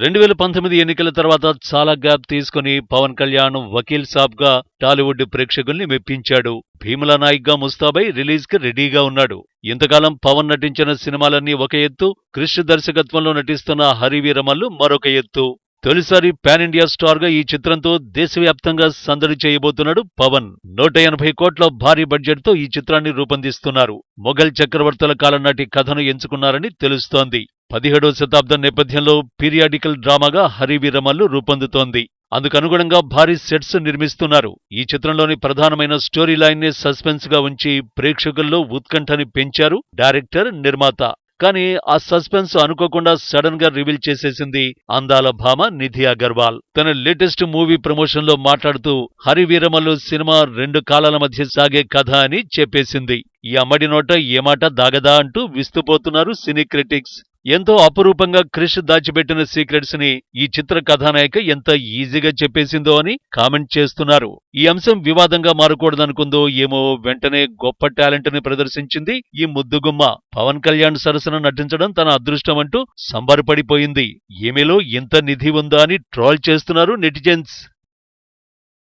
రెండు వేల పంతొమ్మిది ఎన్నికల తర్వాత చాలా గ్యాప్ తీసుకుని పవన్ కళ్యాణ్ వకీల్ సాబ్గా టాలీవుడ్ ప్రేక్షకుల్ని మెప్పించాడు. భీమలా నాయక్గా ముస్తాబై రిలీజ్కి రెడీగా ఉన్నాడు. ఇంతకాలం పవన్ నటించిన సినిమాలన్నీ ఒక ఎత్తు క్రిష్ దర్శకత్వంలో నటిస్తున్న హరివీరమల్లు మరొక ఎత్తు. తొలిసారి పాన్ ఇండియా స్టార్గా ఈ చిత్రంతో దేశవ్యాప్తంగా సందడి చేయబోతున్నాడు పవన్. నూట ఎనభై కోట్ల భారీ బడ్జెట్తో ఈ చిత్రాన్ని రూపొందిస్తున్నారు. మొఘల్ చక్రవర్తుల కాలం నాటి కథను ఎంచుకున్నారని తెలుస్తోంది. పదిహేడో శతాబ్దం నేపథ్యంలో పీరియాడికల్ డ్రామాగా హరివీరమల్లు రూపొందుతోంది. అందుకనుగుణంగా భారీ సెట్స్ నిర్మిస్తున్నారు. ఈ చిత్రంలోని ప్రధానమైన స్టోరీ లైన్నే సస్పెన్స్గా ఉంచి ప్రేక్షకుల్లో ఉత్కంఠని పెంచారు డైరెక్టర్ నిర్మాత. కానీ ఆ సస్పెన్స్ అనుకోకుండా సడన్గా రివీల్ చేసేసింది అందాల భామ నిధి అగర్వాల్. తన లేటెస్ట్ మూవీ ప్రమోషన్లో మాట్లాడుతూ హరివీరమల్లు సినిమా రెండు కాలాల మధ్య సాగే కథ అని చెప్పేసింది. ఈ అమ్మడి నోట ఏమాట దాగదా అంటూ విస్తుపోతున్నారు సినీ క్రిటిక్స్. ఎంతో అపురూపంగా క్రిష్ దాచిపెట్టిన సీక్రెట్స్ని ఈ చిత్ర కథానాయిక ఎంత ఈజీగా చెప్పేసిందో అని కామెంట్ చేస్తున్నారు. ఈ అంశం వివాదంగా మారకూడదనుకుందో ఏమో వెంటనే గొప్ప టాలెంట్ని ప్రదర్శించింది ఈ ముద్దుగుమ్మ. పవన్ కళ్యాణ్ సరసన నటించడం తన అదృష్టం అంటూ సంబరపడిపోయింది. ఈమెలో ఇంత నిధి ఉందా అని ట్రోల్ చేస్తున్నారు నెటిజన్స్.